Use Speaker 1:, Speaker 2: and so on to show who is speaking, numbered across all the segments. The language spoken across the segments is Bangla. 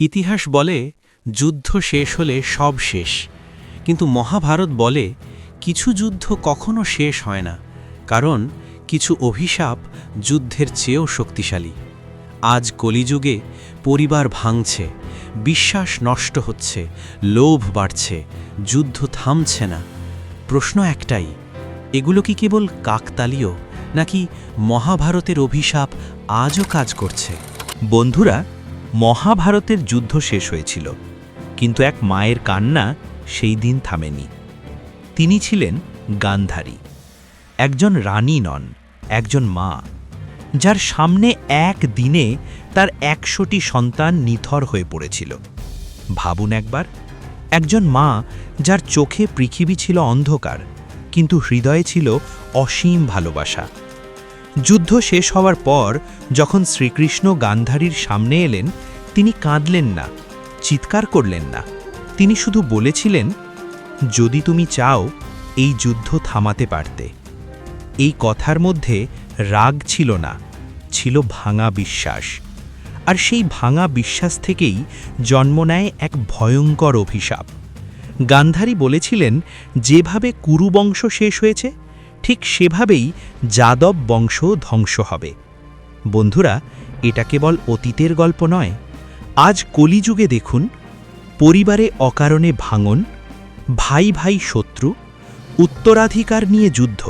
Speaker 1: ইতিহাস বলে, যুদ্ধ শেষ হলে সব শেষ। কিন্তু মহাভারত বলে, কিছু যুদ্ধ কখনো শেষ হয় না, কারণ কিছু অভিশাপ যুদ্ধের চেয়েও শক্তিশালী। আজ কলিযুগে পরিবার ভাঙছে, বিশ্বাস নষ্ট হচ্ছে, লোভ বাড়ছে, যুদ্ধ থামছে না। প্রশ্ন একটাই, এগুলো কি কেবল কাকতালীয়, নাকি মহাভারতের অভিশাপ আজও কাজ করছে?
Speaker 2: বন্ধুরা মহাভারতের যুদ্ধ শেষ হয়েছিল, কিন্তু এক মায়ের কান্না সেই দিন থামেনি। তিনি ছিলেন গান্ধারী। একজন রানী নন, একজন মা, যার সামনে এক দিনে তার একশোটি সন্তান নিথর হয়ে পড়েছিল। ভাবুন একবার, একজন মা যার চোখে পৃথিবী ছিল অন্ধকার, কিন্তু হৃদয়ে ছিল অসীম ভালোবাসা। যুদ্ধ শেষ হওয়ার পর যখন শ্রীকৃষ্ণ গান্ধারীর সামনে এলেন, তিনি কাঁদলেন না, চিৎকার করলেন না। তিনি শুধু বলেছিলেন, যদি তুমি চাও, এই যুদ্ধ থামাতে পারতে। এই কথার মধ্যে রাগ ছিল না, ছিল ভাঙা বিশ্বাস। আর সেই ভাঙা বিশ্বাস থেকেই জন্ম নেয় এক ভয়ঙ্কর অভিশাপ। গান্ধারী বলেছিলেন, যেভাবে কুরুবংশ শেষ হয়েছে ঠিক সেভাবেই যাদব বংশ ধ্বংস হবে। বন্ধুরা, এটা কেবল অতীতের গল্প নয়। আজ কলিযুগে দেখুন, পরিবারে অকারণে ভাঙন, ভাই ভাই শত্রু, উত্তরাধিকার নিয়ে যুদ্ধ,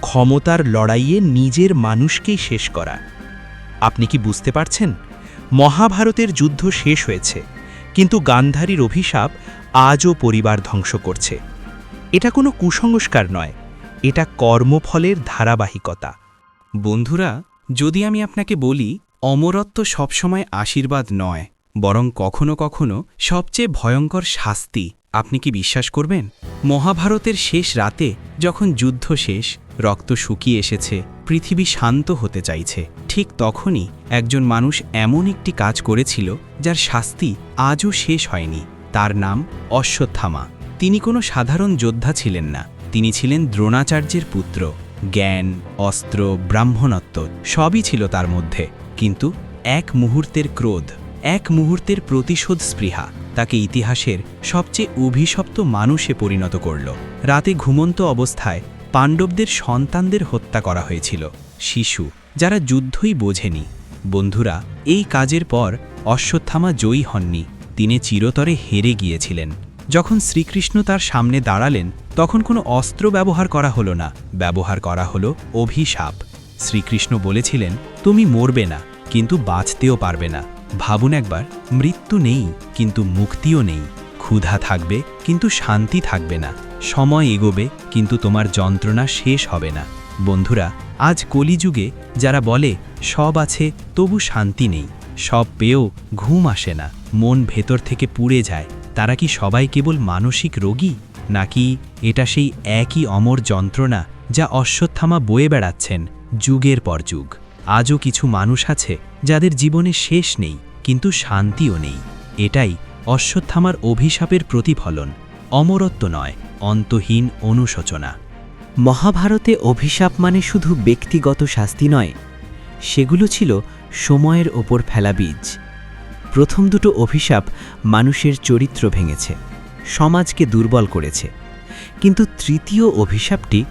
Speaker 2: ক্ষমতার লড়াইয়ে নিজের মানুষকেই শেষ করা। আপনি কি বুঝতে পারছেন? মহাভারতের যুদ্ধ শেষ হয়েছে, কিন্তু গান্ধারীর অভিশাপ আজও পরিবার ধ্বংস করছে। এটা কোনো কুসংস্কার নয় এটা কর্মফলের ধারাবাহিকতা।
Speaker 1: বন্ধুরা, যদি আমি আপনাকে বলি, অমরত্ব সবসময় আশীর্বাদ নয়, বরং কখনো কখনো সবচেয়ে ভয়ঙ্কর শাস্তি। আপনি কি বিশ্বাস করবেন? মহাভারতের শেষ রাতে যখন যুদ্ধ শেষ, রক্ত শুকিয়ে এসেছে, পৃথিবী শান্ত হতে চাইছে, ঠিক তখনই একজন মানুষ এমন একটি কাজ করেছিল, যার শাস্তি আজও শেষ হয়নি। তার নাম অশ্বত্থামা। তিনি কোনো সাধারণ যোদ্ধা ছিলেন না। তিনি ছিলেন দ্রোণাচার্যের পুত্র। জ্ঞান, অস্ত্র, ব্রাহ্মণত্ব সবই ছিল তার মধ্যে। কিন্তু এক মুহূর্তের ক্রোধ, এক মুহূর্তের প্রতিশোধ স্পৃহা তাকে ইতিহাসের সবচেয়ে অভিশপ্ত মানুষে পরিণত করল। রাতে ঘুমন্ত অবস্থায় পাণ্ডবদের সন্তানদের হত্যা করা হয়েছিল। শিশু, যারা যুদ্ধই বোঝেনি। বন্ধুরা, এই কাজের পর অশ্বত্থামা জয়ী হননি। তিনি চিরতরে হেরে গিয়েছিলেন। যখন শ্রীকৃষ্ণ তার সামনে দাঁড়ালেন তখন কোনো অস্ত্র ব্যবহার করা হলো না। ব্যবহার করা হলো অভিশাপ। শ্রীকৃষ্ণ বলেছিলেন, তুমি মরবে না, কিন্তু বাঁচতেও পারবে না। ভাবুন একবার, মৃত্যু নেই, কিন্তু মুক্তিও নেই। ক্ষুধা থাকবে, কিন্তু শান্তি থাকবে না। সময় এগোবে, কিন্তু তোমার যন্ত্রণা শেষ হবে না। বন্ধুরা, আজ কলিযুগে যারা বলে, সব আছে, তবু শান্তি নেই। সব পেয়েও ঘুম আসে না, মন ভেতর থেকে পুড়ে যায়। তারা কি সবাই কেবল মানসিক রোগী? নাকি এটা সেই একই অমর যন্ত্রণা যা অশ্বত্থামা বয়ে বেড়াচ্ছেন যুগের পর যুগ। আজও কিছু মানুষ আছে যাদের জীবনে শেষ নেই, কিন্তু শান্তিও নেই। এটাই অশ্বত্থামার অভিশাপের প্রতিফলন, অমরত্ব নয়, অন্তহীন অনুশোচনা।
Speaker 3: মহাভারতে অভিশাপ মানে শুধু ব্যক্তিগত শাস্তি নয়, সেগুলো ছিল সময়ের ওপর ফেলা বীজ। প্রথম দুটো অভিশাপ মানুষের চরিত্র ভেঙেছে। সমাজকে দুর্বল করেছে। কিন্তু তৃতীয় অভিশাপটি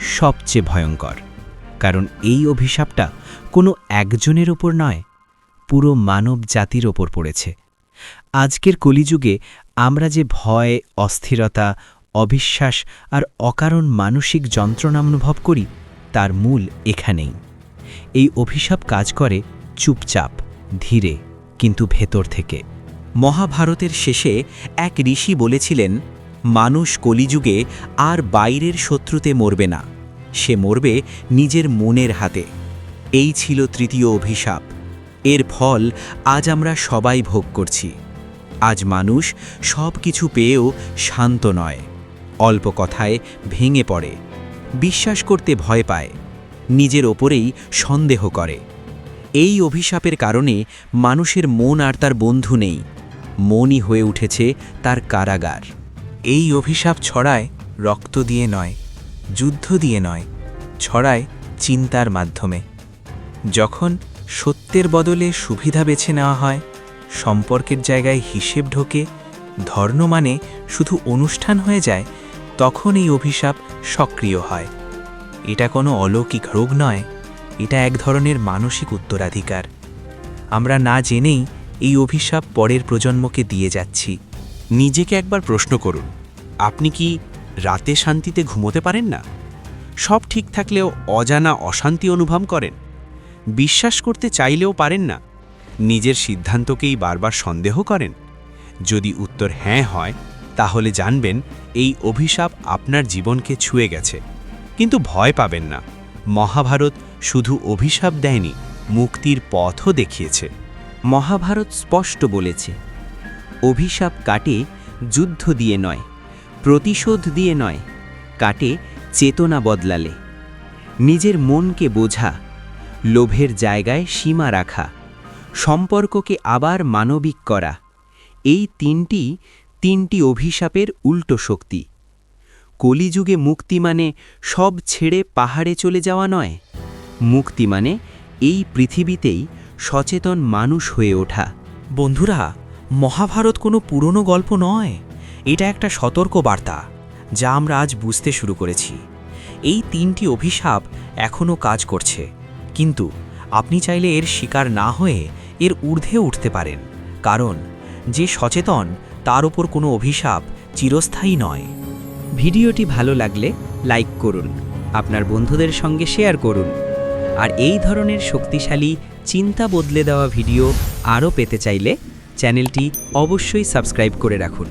Speaker 3: সবচেয়ে ভয়ঙ্কর। কারণ এই অভিশাপটা কোনো একজনের ওপর নয়, পুরো মানব জাতির ওপর পড়েছে। আজকের কলিযুগে আমরা যে ভয়, অস্থিরতা, অবিশ্বাস আর অকারণ মানসিক যন্ত্রণা অনুভব করি, তার মূল এখানেই। এই অভিশাপ কাজ করে চুপচাপ, ধীরে, কিন্তু ভেতর থেকে।
Speaker 4: মহাভারতের শেষে এক ঋষি বলেছিলেন, মানুষ কলিযুগে আর বাইরের শত্রুতে মরবে না, সে মরবে নিজের মনের হাতে। এই ছিল তৃতীয় অভিশাপ। এর ফল আজ আমরা সবাই ভোগ করছি। আজ মানুষ সব কিছু পেয়েও শান্ত নয়, অল্প কথায় ভেঙে পড়ে, বিশ্বাস করতে ভয় পায়, নিজের ওপরেই সন্দেহ করে। এই অভিশাপের কারণে মানুষের মন আর তার বন্ধু নেই। মনই হয়ে উঠেছে তার কারাগার। এই অভিশাপ ছড়ায় রক্ত দিয়ে নয়, যুদ্ধ দিয়ে নয়, ছড়ায় চিন্তার মাধ্যমে। যখন সত্যের বদলে সুবিধা বেছে নেওয়া হয়, সম্পর্কের জায়গায় হিসেব ঢোকে, ধর্ম মানে শুধু অনুষ্ঠান হয়ে যায়, তখন এই অভিশাপ সক্রিয় হয়। এটা কোনো অলৌকিক রোগ নয়, এটা এক ধরনের মানসিক উত্তরাধিকার। আমরা না জেনেই এই অভিশাপ পরের প্রজন্মকে দিয়ে যাচ্ছি।
Speaker 2: নিজেকে একবার প্রশ্ন করুন, আপনি কি রাতে শান্তিতে ঘুমোতে পারেন না? সব ঠিক থাকলেও অজানা অশান্তি অনুভব করেন? বিশ্বাস করতে চাইলেও পারেন না? নিজের সিদ্ধান্তকেই বারবার সন্দেহ করেন? যদি উত্তর হ্যাঁ হয়, তাহলে জানবেন এই অভিশাপ আপনার জীবনকে ছুঁয়ে গেছে। কিন্তু ভয় পাবেন না। মহাভারত শুধু অভিশাপ দেয়নি, মুক্তির পথও দেখিয়েছে।
Speaker 3: মহাভারত স্পষ্ট বলেছে, অভিশাপ কাটে যুদ্ধ দিয়ে নয়, প্রতিশোধ দিয়ে নয়, কাটে চেতনা বদলালে। নিজের মনকে বোঝা, লোভের জায়গায় সীমা রাখা, সম্পর্ককে আবার মানবিক করা, এই তিনটি তিনটি অভিশাপের উল্টো শক্তি। কলিযুগে মুক্তি মানে সব ছেড়ে পাহাড়ে চলে যাওয়া নয়, মুক্তি মানে এই পৃথিবীতেই সচেতন মানুষ হয়ে ওঠা।
Speaker 4: বন্ধুরা, মহাভারত কোনো পুরনো গল্প নয়। এটা একটা সতর্ক বার্তা যা আমরা আজ বুঝতে শুরু করেছি। এই তিনটি অভিশাপ এখনও কাজ করছে। কিন্তু আপনি চাইলে এর শিকার না হয়ে এর ঊর্ধ্বে উঠতে পারেন। কারণ, যে সচেতন, তার ওপর কোনো অভিশাপ চিরস্থায়ী নয়।
Speaker 3: ভিডিওটি ভালো লাগলে লাইক করুন। আপনার বন্ধুদের সঙ্গে শেয়ার করুন। আর এই ধরনের শক্তিশালী, চিন্তা বদলে দেওয়া ভিডিও আরও পেতে চাইলে চ্যানেলটি অবশ্যই সাবস্ক্রাইব করে রাখুন।